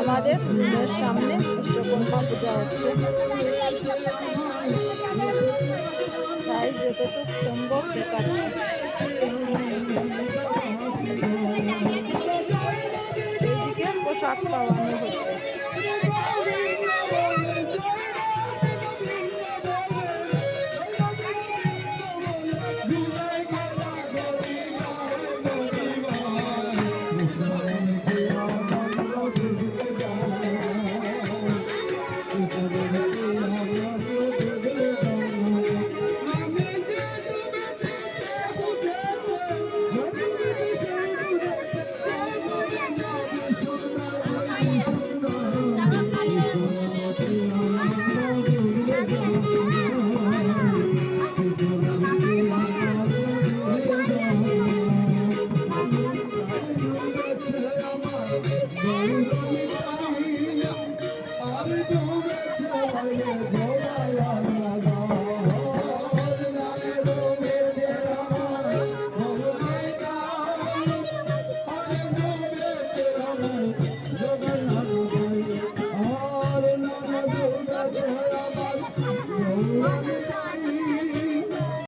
আমাদের সামনে বিশ্বকর্মা পূজা হচ্ছে। তাই যতটুকু সম্ভব এইদিকে পোশাক পাওয়ানো হচ্ছে। ভোলা